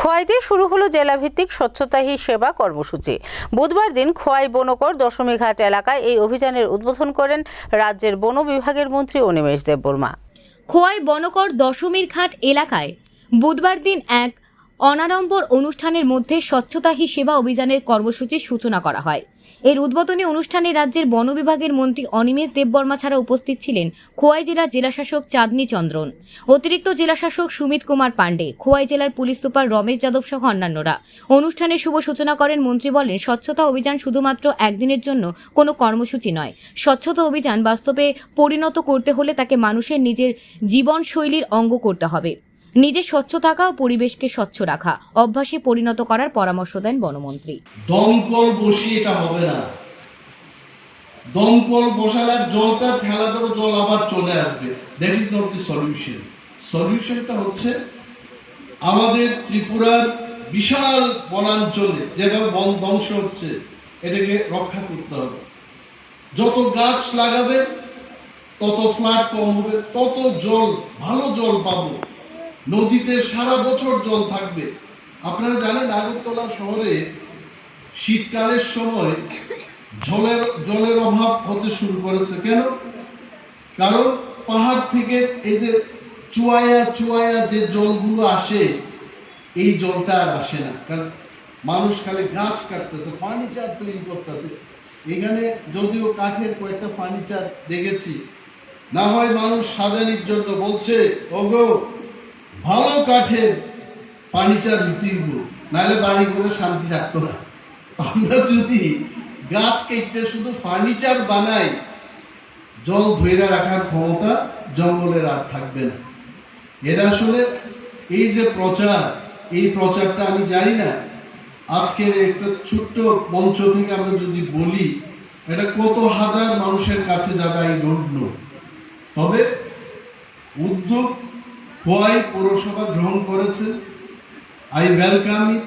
খোয়াইতে শুরু হলো জেলাভিত্তিক স্বচ্ছতা হি সেবা কর্মসূচি। বুধবার দিন খোয়াই বনকর দশমীঘাট এলাকায় এই অভিযানের উদ্বোধন করেন রাজ্যের বন বিভাগের মন্ত্রী অনিমেষ দেববর্মা। খোয়াই বনকর দশমীর ঘাট এলাকায় বুধবার দিন এক অনাড়ম্বর অনুষ্ঠানের মধ্যে স্বচ্ছতা হি সেবা অভিযানের কর্মসূচির সূচনা করা হয়। এর উদ্বোধনী অনুষ্ঠানে রাজ্যের বন বিভাগের মন্ত্রী অনিমেষ দেববর্মা ছাড়া উপস্থিত ছিলেন খোয়াই জেলার জেলাশাসক চাঁদনী চন্দ্রন, অতিরিক্ত জেলাশাসক সুমিত কুমার পাণ্ডে, খোয়াই জেলার পুলিশ সুপার রমেশ যাদব সহ অন্যান্যরা। অনুষ্ঠানে শুভ সূচনা করেন মন্ত্রী বলেন, স্বচ্ছতা অভিযান শুধুমাত্র একদিনের জন্য কোনো কর্মসূচি নয়। স্বচ্ছতা অভিযান বাস্তবে পরিণত করতে হলে তাকে মানুষের নিজের জীবনশৈলীর অঙ্গ করতে হবে। নিজে স্বচ্ছ থাকা ও পরিবেশকে স্বচ্ছ রাখা অভ্যাসে পরিণত করার পরামর্শ দেন বনমন্ত্রী। দমকল বসিয়ে এটা হবে না। দমকল বসালে জলটা ফেলা দেবো জল আবার চলে আসবে। That is not the solution সলিউশনটা হচ্ছে আমাদের ত্রিপুরার বিশাল বনাঞ্চলে যেভাবে বন ধ্বংস হচ্ছে, এটাকে রক্ষা করতে হবে। যত গাছ লাগাবে তত ফ্লাড কম হবে, তত জল, ভালো জল পাবো। নদীতে সারা বছর জল থাকবে। আপনারা জানেন, আগরতলা শহরে শীতকালের সময় জলের জলের অভাব হতে শুরু করেছে। কেন? কারণ পাহাড় থেকে এই যে চুয়ায়া চুয়ায়া যে জলগুলো আসে, এই জলটা আর আসে না। কারণ মানুষ খালি গাছ কাটতেছে ফার্নিচার তৈরি করতেছে। এখানে যদিও কাঠের কয়েকটা ফার্নিচার দেখেছি, না হয় মানুষ সাজানির জন্য বলছে, ওগো কাঠের ফার্নিচার বিক্রিব নাহলে বাড়ি করে শান্তি থাকতো না। আমরা যদি গাছ কেটে শুধু ফার্নিচার বানাই, জল ধৈর্য রাখার ক্ষমতা জঙ্গলের আর থাকবে না। এটা আসলে এই যে প্রচার, এই প্রচারটা আমি জানি না। আজকের একটা ছোট্ট মঞ্চ থেকে আমরা যদি বলি, এটা কত হাজার মানুষের কাছে যাবে আই ডোন্ট নো তবে উদ্যোগ খোয়াই পৌরসভা গ্রহণ করেছে। I welcome it